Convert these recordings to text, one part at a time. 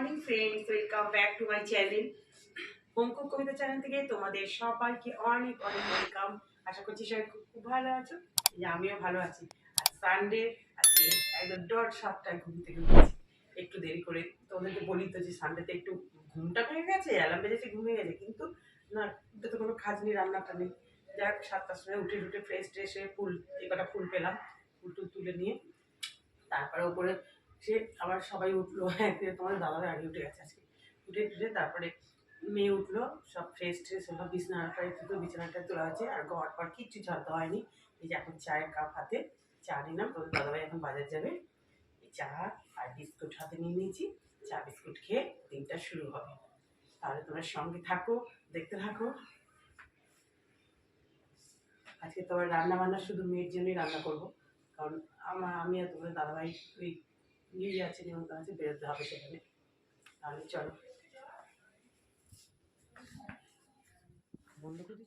Morning friends welcome back to my channel home cook Kabita channel থেকে তোমাদের সবাইকে অনেক অনেক ওয়েলকাম আশা করছি সবাই খুব খুব ভালো আছো। আমিও ভালো আছি। আর সানডে আজকে একদম ডট সাতটায় ঘুম থেকে উঠেছি। একটু দেরি করে তোমাদেরকে বলি তো যে সানডেতে একটু ঘুমটা ভেঙে গেছে অ্যালার্ম বেজেছে ঘুমিয়ে গেছে। কিন্তু না তো কোনো কাজ নেই, রান্নাটা নেই। যাক, সাতটার সময় উঠে উঠে ফ্রেশ ট্রেশ হয়ে ফুল, এ কটা ফুল পেলাম। ফুল টুল তুলে নিয়ে, তারপরে ওপরে সে আবার সবাই উঠল। একদিনে তোমার দাদারা আগে উঠে গেছে আজকে। উঠে টুটে তারপরে মেয়ে উঠল, সব ফ্রেশ ট্রেশ হলো বিছানাটা একটু বিছানাটা তোলা আছে আর ঘর পর কিচ্ছু ঝাড় দেওয়া হয়নি। এই যে এখন চায়ের কাপ হাতে, চা নিলাম তোমাদের দাদাভাই এখন বাজার যাবে। চা আর বিস্কুট হাতে নিয়ে নিয়েছি। চা, বিস্কুট খেয়ে দিনটা শুরু হবে। তাহলে তোমার সঙ্গে থাকো, দেখতে থাকো। আজকে তোমার রান্না বান্না শুধু মেয়ের জন্যই রান্না করব। কারণ আমার আমি আর তোমাদের দাদাভাই ওই নিয়ে আছে নিমন্ত্রণ আছে বেরোতে হবে সেখানে। তাহলে চলো।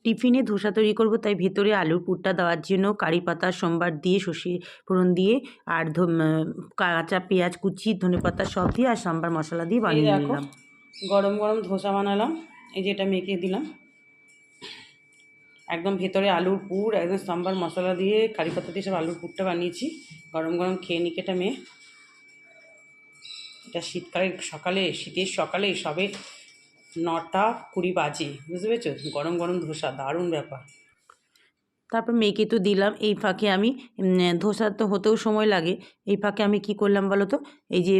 টিফিনে ধোসা তৈরি করব তাই ভেতরে আলুর পুরটা দেওয়ার জন্য কারি পাতা সোমবার দিয়ে সর্ষে ফোড়ন দিয়ে আর কাঁচা পেঁয়াজ কুচি ধনে পাতা সব দিয়ে আর সাম্বার মশলা দিয়ে বানিয়ে দেখো। নিলাম। গরম গরম ধোসা বানালাম এই যে এটা মেখে দিলাম। একদম ভেতরে আলুর পুর একদম সাম্বার মশলা দিয়ে কারি পাতা দিয়ে সব আলুর পুরটা বানিয়েছি। গরম গরম খেয়ে নিক এটা মেয়ে। এটা শীতকালে, সকালে, শীতের সকালে সবে নটা কুড়ি বাজে, বুঝতে পেরেছ? গরম গরম ধোসা, দারুণ ব্যাপার। তারপর মেয়েকে তো দিলাম, এই ফাঁকে আমি ধোসা তো হতেও সময় লাগে, এই ফাঁকে আমি কি করলাম বলো তো? এই যে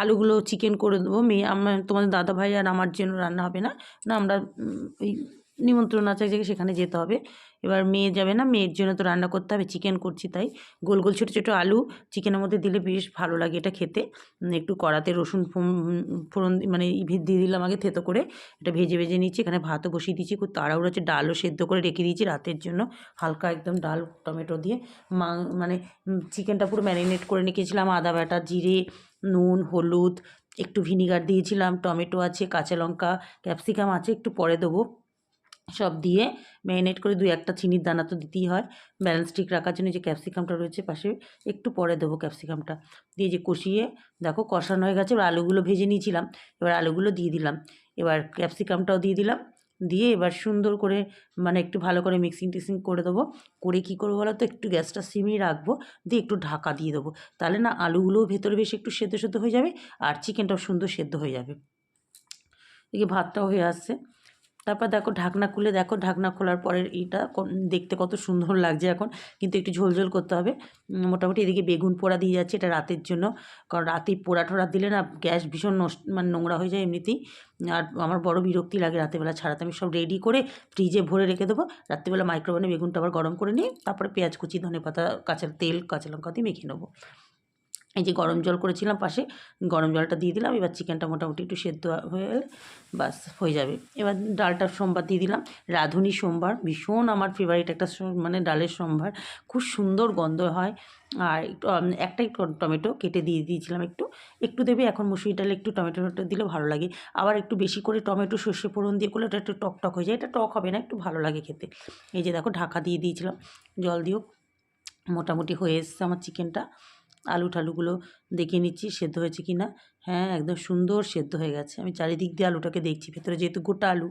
আলুগুলো চিকেন করে দেবো, মেয়ে, আমার, তোমাদের দাদা ভাই আর আমার জন্য রান্না হবে না? না, আমরা ওই নিমন্ত্রণ আছে এক জায়গায় সেখানে যেতে হবে। এবার মেয়ে যাবে না, মেয়ের জন্য তো রান্না করতে হবে চিকেন করছি তাই। গোল গোল ছোটো ছোটো আলু চিকেনের মধ্যে দিলে বেশ ভালো লাগে এটা খেতে। একটু কড়াতে রসুন ফোড়ন মানে দিয়ে দিলাম আগে থেতো করে। এটা ভেজে ভেজে নিচ্ছি, এখানে ভাতও বসিয়ে দিয়েছি, খুব তাড়াহুড়ো হচ্ছে, ডালও সেদ্ধ করে রেখে দিয়েছি রাতের জন্য। হালকা একদম ডাল, টমেটো দিয়ে। মা মানে চিকেনটা পুরো ম্যারিনেট করে রেখেছিলাম, আদা বাটা, জিরে, নুন, হলুদ, একটু ভিনিগার দিয়েছিলাম, টমেটো আছে, কাঁচা লঙ্কা ক্যাপসিকাম আছে, একটু পরে দেবো। সব দিয়ে ম্যারিনেট করে দুই একটা চিনির দানা তো দিতেই হয়। ব্যালেন্স ঠিক রাখার জন্য যে ক্যাপসিকামটা রয়েছে পাশে, একটু পরে দেবো ক্যাপসিকামটা। দিয়ে যে কষিয়ে, দেখো কষানো হয়ে গেছে, এবার আলুগুলো ভেজে নিয়েছিলাম, এবার আলুগুলো দিয়ে দিলাম। এবার ক্যাপসিকামটাও দিয়ে দিলাম, দিয়ে এবার সুন্দর করে মানে একটু ভালো করে মিক্সিং টিক্সিং করে দেবো। করে কী করব বলো তো, একটু গ্যাসটা সিমিয়ে রাখব, দিয়ে একটু ঢাকা দিয়ে দেবো। তাহলে না আলুগুলোও ভেতরে বেশ একটু সেদ্ধ সেদ্ধ হয়ে যাবে, আর চিকেনটাও সুন্দর সেদ্ধ হয়ে যাবে। এদিকে ভাতটাও হয়ে আসছে। তারপর দেখো ঢাকনা খুলে, দেখো ঢাকনা খোলার পরের এটা দেখতে কত সুন্দর লাগছে এখন। কিন্তু একটু ঝোলঝোল করতে হবে। মোটামুটি এদিকে বেগুন পোড়া দিয়ে যাচ্ছে এটা রাতের জন্য। কারণ রাতে পোড়া টোড়া দিলে না গ্যাস ভীষণ নষ্ট মানে নোংরা হয়ে যায় এমনিতেই। আর আমার বড় বিরক্তি লাগে রাতেরবেলা ছাড়াতে। আমি সব রেডি করে ফ্রিজে ভরে রেখে দেবো। রাত্রিবেলা মাইক্রোওভেনে বেগুনটা আবার গরম করে নিয়ে তারপরে পেঁয়াজ কুচি ধনে পাতা কাঁচা তেল, কাঁচা লঙ্কা দিয়ে মেখে নেব। এই যে গরম জল করেছিলাম পাশে, গরম জলটা দিয়ে দিলাম, এবার চিকেনটা মোটামুটি একটু সেদ্ধ হয়ে গেলে বাস হয়ে যাবে। এবার ডালটা সোমবার দিয়ে দিলাম। রাঁধুনি সোমবার, ভীষণ আমার ফেভারিট একটা মানে ডালের সোমবার। খুব সুন্দর গন্ধ হয়। আর একটু একটাই টমেটো কেটে দিয়ে দিয়েছিলাম একটু। একটু দেবে, এখন মুসুরি ডালে একটু টমেটো টমেটো দিলে ভালো লাগে। আবার একটু বেশি করে টমেটো সর্ষে ফোড়ন দিয়ে করলে ওটা একটু টক টক হয়ে যায়। এটা টক হবে না, একটু ভালো লাগে খেতে। এই যে দেখো, ঢাকা দিয়ে দিয়েছিলাম। জল দিয়েও মোটামুটি হয়ে এসছে আমার চিকেনটা। আলু টালুগুলো দেখে নিচ্ছি, সেদ্ধ হয়েছে কি না হ্যাঁ একদম সুন্দর সেদ্ধ হয়ে গেছে। আমি চারিদিক দিয়ে আলুটাকে দেখছি, ভেতরে যেহেতু গোটা আলু,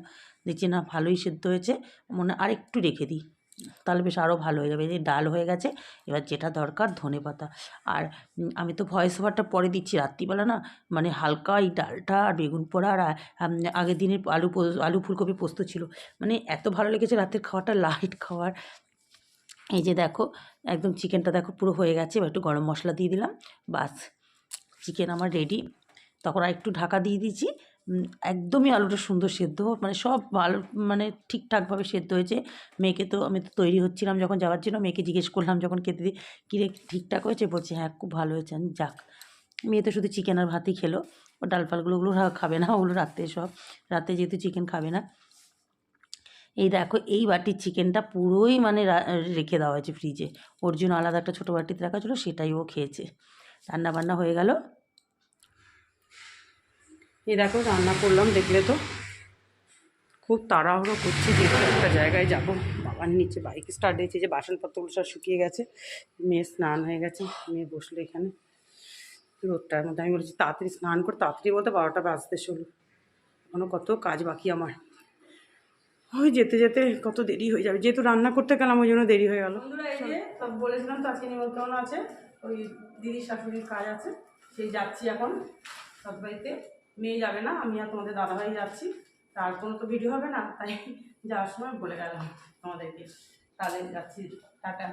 দেখছি না ভালোই সেদ্ধ হয়েছে। মনে আরেকটু রেখে দিই, তাহলে বেশ আরও ভালো হয়ে যাবে। এই ডাল হয়ে গেছে, এবার যেটা দরকার ধনে পাতা। আর আমি তো ভয়েস ওভারটা পরে দিচ্ছি রাত্রিবেলা না মানে হালকা এই ডালটা আর বেগুন পোড়া আর আগের দিনের আলু আলু ফুলকপি পোস্ত ছিল। মানে এত ভালো লেগেছে রাতের খাওয়াটা লাইট খাওয়ার। এই যে দেখো, একদম চিকেনটা দেখো পুরো হয়ে গেছে, এবার একটু গরম মশলা দিয়ে দিলাম, বাস। চিকেন আমার রেডি তখন আর একটু ঢাকা দিয়ে দিয়েছি একদমই আলুটা সুন্দর সেদ্ধ মানে সব আলু মানে ঠিকঠাকভাবে সেদ্ধ হয়েছে। মেয়েকে তো, আমি তো তৈরি হচ্ছিলাম যখন যাওয়ার জন্য, মেয়েকে জিজ্ঞেস করলাম যখন খেতে দিই কিরে, ঠিকঠাক হয়েছে? বলছে হ্যাঁ খুব ভালো হয়েছে, আমি যাক। মেয়ে তো শুধু চিকেন আর ভাতই খেলো, ও ডাল ফালগুলো ওগুলো খাবে না, ওগুলো রাতে সব, রাতে যেহেতু চিকেন খাবে না। এই দেখো, এই বাটির চিকেনটা পুরোই মানে রেখে দেওয়া হয়েছে ফ্রিজে ওর জন্য আলাদা একটা ছোটো বাটিতে রাখা ছিল, সেটাই ও খেয়েছে। রান্না বান্না হয়ে গেল। এই দেখো, রান্না করলাম, দেখলে তো? খুব তাড়াহুড়ো করছি যে একটা জায়গায় যাব। বাবার নিচে বাইক স্টার্ট দিয়েছে যে বাসনপত্রগুলো সব শুকিয়ে গেছে। মেয়ে স্নান হয়ে গেছে, মেয়ে বসল এখানে। রোদটার মধ্যে আমি বলেছি, তাড়াতাড়ি স্নান করে, তাড়াতাড়ি বলতে বারোটা বাজতে শুরু। এখনও কত কাজ বাকি আমার। ওই যেতে যেতে কত দেরি হয়ে যাবে। যেহেতু রান্না করতে গেলাম, ওই জন্য দেরি হয়ে গেল। বলেছিলাম তো, আজকে নিমন্ত্রণ আছে? ওই দিদির শাশুড়ির কাজ আছে, সেই যাচ্ছি এখন সবাইতে মেয়ে যাবে না, আমি আর তোমাদের দাদা ভাই যাচ্ছি। তার কোনো তো ভিডিও হবে না, তাই যাওয়ার সময় বলে গেলাম তোমাদেরকে। তাহলে যাচ্ছি, টাটা।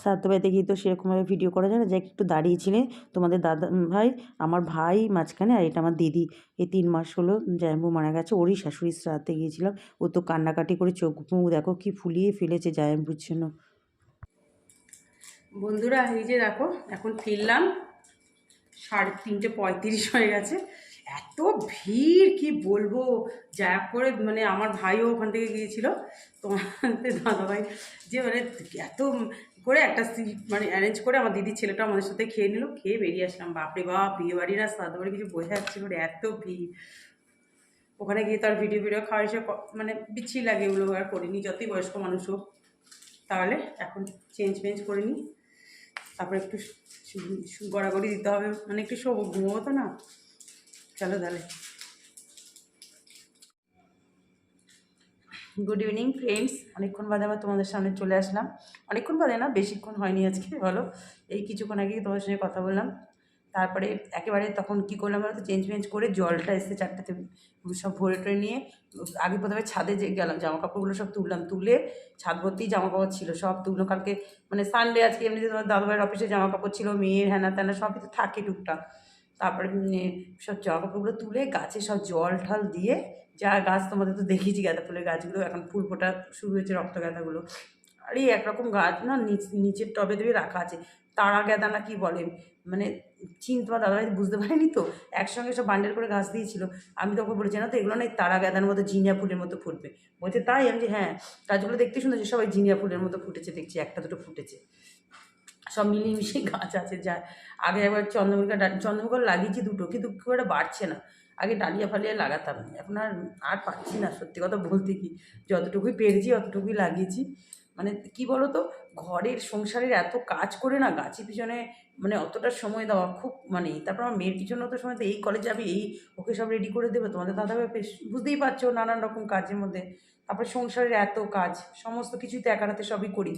শ্রাদ্ধ বাড়িতে গিয়ে তো সেরকমভাবে ভিডিও করা যায় না। যাই একটু দাঁড়িয়েছিলে। তোমাদের দাদা, ভাই, আমার ভাই মাঝখানে আর এটা আমার দিদি। এই তিন মাস হলো জায়ম্বু মারা গেছে। ওরই শাশুড়ির শ্রাদ্ধে গিয়েছিলাম। ও তো কান্নাকাটি করে চোখ মুখ দেখো কি ফুলিয়ে ফেলেছে জায়ম্বুর জন্য বন্ধুরা, এই যে দেখো, এখন ফিরলাম। সাড়ে তিনটে পঁয়ত্রিশ হয়ে গেছে। এত ভিড়, কি বলব? যা করে মানে আমার ভাইও ওখান থেকে গিয়েছিল। তোমাদের দাদাভাই, যে মানে এত করে একটা সিট মানে অ্যারেঞ্জ করে আমার দিদির ছেলেটা আমাদের সাথে খেয়ে নিল, খেয়ে বেরিয়ে আসলাম। বাপরে বাপ, বিয়ে বাড়ির আর শ্রাদ্ধ বাড়ি কিছু বোঝা যাচ্ছে করে এত ভিড়। ওখানে গিয়ে তার ভিডিও ভিডিও খাওয়া ক- মানে বিচ্ছি লাগে ওগুলো আর করিনি, যতই বয়স্ক মানুষ হোক। তাহলে এখন চেঞ্জ ফেঞ্জ করে নিই। তারপরে একটু গড়াগড়ি দিতে হবে মানে একটু শোবো, ঘুমোবো তো না। চলো তাহলে। গুড ইভিনিং ফ্রেন্ডস অনেকক্ষণ বাদে আবার তোমাদের সামনে চলে আসলাম। অনেকক্ষণ বাদে না, বেশিক্ষণ হয়নি আজকে, বলো। এই কিছুক্ষণ আগে তোমাদের সঙ্গে কথা বললাম। তারপরে একেবারে তখন কী করলাম বলো তো চেঞ্জ ফেঞ্জ করে জলটা এসে চারটাতে, সব ভরে টরে নিয়ে, আগে প্রথমে ছাদে যে গেলাম জামা কাপড়গুলো সব তুললাম, তুলে ছাদ ভর্তি জামা কাপড় ছিল, সব তুললো। কালকে মানে সানডে আজকে এমনিতে তোমার দাদাভাইয়ের অফিসে জামা কাপড় ছিল, মেয়ের হ্যানা ত্যানা সব কিছু থাকে টুকটাক। তারপরে সব জামা কাপড়গুলো তুলে গাছে সব জল ঠাল দিয়ে, যা গাছ তোমাদের তো দেখেছি গাঁদা ফুলের গাছগুলো, এখন ফুল ফোটা শুরু হয়েছে রক্ত গাঁদাগুলো। আর এই একরকম গাছ, না, নিচ, নিচের টবে দেবে রাখা আছে। তারা গাঁদা না কি বলে? মানে চিন তোমার দাদাভাই বুঝতে পারেনি তো? একসঙ্গে সব বান্ডেল করে গাছ দিয়েছিল। আমি তখন বলেছি না তো, এগুলো না তারা গাঁদার মতো জিনিয়া ফুলের মতো ফুটবে। বলছে, তাই? আমি যে হ্যাঁ গাছগুলো দেখতে সুন্দর, যে সবাই জিনিয়া ফুলের মতো ফুটেছে, দেখছি, একটা দুটো ফুটেছে। সব মিলিয়ে গাছ আছে, যা, আগে একবার চন্দ্রমুখা চন্দ্রমুখা লাগিয়েছি দুটো, কিন্তু খুব একটা বাড়ছে না। আগে ডালিয়া ফালিয়া লাগাতাম, এখন আর আর পাচ্ছি না, সত্যি কথা বলতে কি। যতটুকুই পেরেছি, অতটুকুই লাগিয়েছি। মানে কি বলো তো ঘরের, সংসারের এত কাজ করে না গাছের পিছনে মানে অতটা সময় দেওয়া খুব মানে তারপর আমার মেয়ের পিছনে অত সময় তো এই কলেজ যাবে এই, ওকে সব রেডি করে দেবে, তোমাদের দাদা ভাই বেশ, বুঝতেই পারছ নানান রকম কাজের মধ্যে। তারপরে সংসারের এত কাজ, সমস্ত কিছুই তো একার হাতে সবই করি।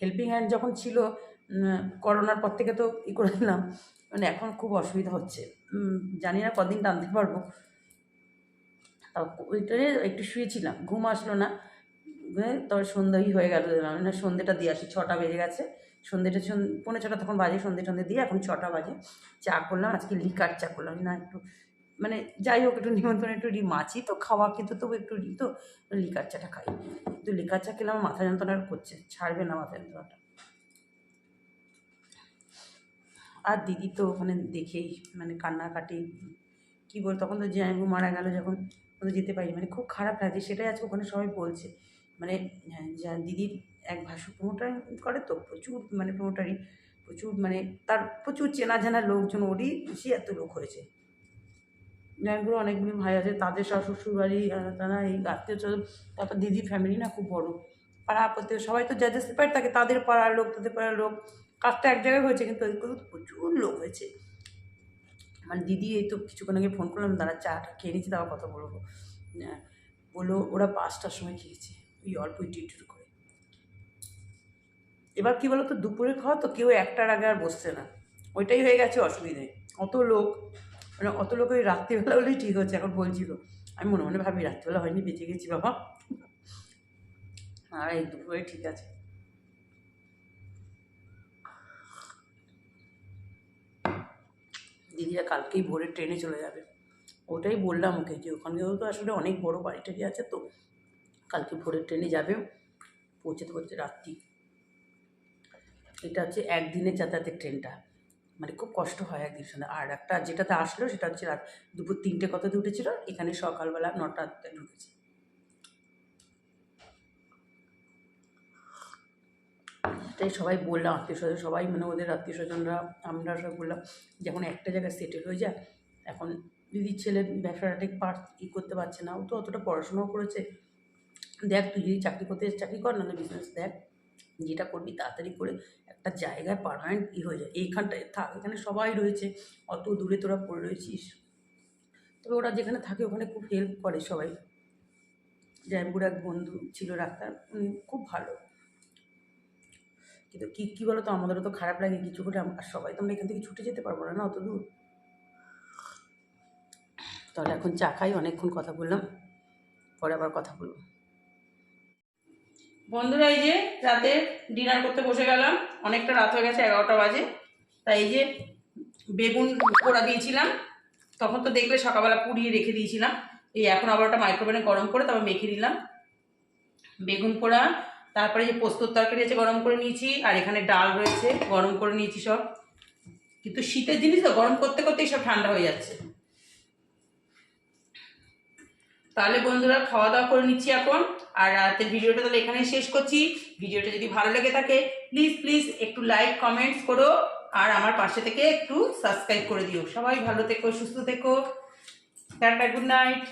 হেল্পিং হ্যান্ড যখন ছিল করোনার পর থেকে তো ই করে দিলাম মানে এখন খুব অসুবিধা হচ্ছে। জানি না কদিন টানতে পারব। তাও ওইটারে একটু শুয়েছিলাম, ঘুম আসলো না। তবে সন্ধ্যাই হয়ে গেল আমি না সন্ধ্যেটা দিয়ে আসি, ছটা বেজে গেছে। সন্ধ্যেটা সন- পৌনে ছটা তখন বাজে, সন্ধ্যে সন্ধ্যে দিয়ে এখন ছটা বাজে। চা করলাম, আজকে লিকার চা করলাম। না একটু মানে যাই হোক, একটু নিমন্ত্রণ, একটু মাছি তো খাওয়া কিন্তু তবু একটু রি তো লিকার চাটা খাই। কিন্তু লিকার চা খেলে আমার মাথা যন্ত্রণা করছে, ছাড়বে না মাথা যন্ত্রণাটা। আর দিদি তো ওখানে দেখেই মানে কান্নাকাটি, কী বল, তখন তো জামাইবু মারা গেল, যখন যেতে পারি মানে খুব খারাপ লাগছে। সেটাই আজকে ওখানে সবাই বলছে। মানে যা দিদির এক ভাসু প্রমোটার করে তো, প্রচুর মানে প্রমোটারই প্রচুর মানে তার প্রচুর চেনা জানা লোকজন ওরই সে এত লোক হয়েছে। জামাইগুলো অনেকগুলি ভাই আছে, তাদের সব শ্বশুরবাড়ি তারা এই আত্মীয় স্বজন, তারপর দিদির ফ্যামিলি না খুব বড়। পাড়া প্রত্যেক, সবাই তো যা যাদের সেপারেট থাকে, তাদের পাড়ার লোক, তাদের পাড়ার লোক। কাজটা এক জায়গায় হয়েছে, কিন্তু তো প্রচুর লোক হয়েছে। মানে দিদি এই তো কিছুক্ষণ আগে ফোন করলাম, দাঁড়া চাটা খেয়ে নিচ্ছি, তারপর কথা বলব। বলল ওরা পাঁচটার সময় খেয়েছে। ওই অল্প একটু একটু করে। এবার কী বলতো, দুপুরে খাওয়া তো কেউ একটার আগে আর বসছে না। ওইটাই হয়ে গেছে অসুবিধে। অত লোক মানে অত লোক ওই রাত্রিবেলা হলেই ঠিক হচ্ছে, এখন বলছিল। আমি মনে মনে ভাবি, রাত্রিবেলা হয়নি, বেঁচে গেছি বাবা। আর এই দুপুরে ঠিক আছে। দিদিরা কালকেই ভোরে ট্রেনে চলে যাবে। ওটাই বললাম ওকে যে ওখানেও তো আসলে অনেক বড় বাড়ি টাড়ি আছে তো। কালকে ভোরের ট্রেনে যাবে, পৌঁছতে পৌঁছতে রাত্রি। এটা হচ্ছে একদিনের যাতায়াতের ট্রেনটা। মানে খুব কষ্ট হয় একদিন সন্ধ্যা। আর একটা যেটাতে আসলো সেটা হচ্ছে রাত দুপুর তিনটে কততে উঠেছিল, এখানে সকালবেলা নটাতে ঢুকেছে। তাই সবাই বললাম, আত্মীয় স্বজন, সবাই মানে ওদের আত্মীয় স্বজনরা, আমরা সবাই বললাম, যখন একটা জায়গায় সেটেল হয়ে যায়, এখন দিদির ছেলে ব্যবসাটা ঠিক পার, ই করতে পারছে না। ও তো অতটা পড়াশোনাও করেছে দেখ, তুই যদি চাকরি করতে চাকরি কর না বিজনেস দেখ। যেটা করবি তাড়াতাড়ি করে একটা জায়গায় পারমানেন্ট ই হয়ে যায় এইখানটায় থাক, এখানে সবাই রয়েছে। অত দূরে তোরা পড়ে রয়েছিস। তবে ওরা যেখানে থাকে, ওখানে খুব হেল্প করে সবাই। জয়পুর এক বন্ধু ছিল ডাক্তার, উনি খুব ভালো। কিন্তু কী কী বলো তো আমাদেরও তো খারাপ লাগে। কিছু করে আর সবাই তো আমরা এখান থেকে ছুটে যেতে পারব না না অত দূর। তাহলে এখন চা খাই, অনেকক্ষণ কথা বললাম। পরে আবার কথা বলব। বন্ধুরা, এই যে রাতে ডিনার করতে বসে গেলাম। অনেকটা রাত হয়ে গেছে, এগারোটা বাজে। তাই এই যে বেগুন পোড়া দিয়েছিলাম, তখন তো দেখলে সকালবেলা পুড়িয়ে রেখে দিয়েছিলাম। এই এখন আবার ওটা মাইক্রোওভেনে গরম করে তারপর মেখে দিলাম বেগুন পোড়া, তারপরে যে পোস্তর তরকারি আছে গরম করে নিয়েছি, আর এখানে ডাল রয়েছে, গরম করে নিয়েছি সব। কিন্তু শীতের জিনিস তো, গরম করতে করতেই সব ঠান্ডা হয়ে যাচ্ছে। তাহলে বন্ধুরা খাওয়া দাওয়া করে নিচ্ছি এখন। আর রাতের ভিডিওটা তাহলে এখানেই শেষ করছি। ভিডিওটা যদি ভালো লেগে থাকে প্লিজ প্লিজ একটু লাইক কমেন্টস করো আর আমার পাশে থেকে একটু সাবস্ক্রাইব করে দিও। সবাই ভালো থেকো, সুস্থ থেকো। Tata good night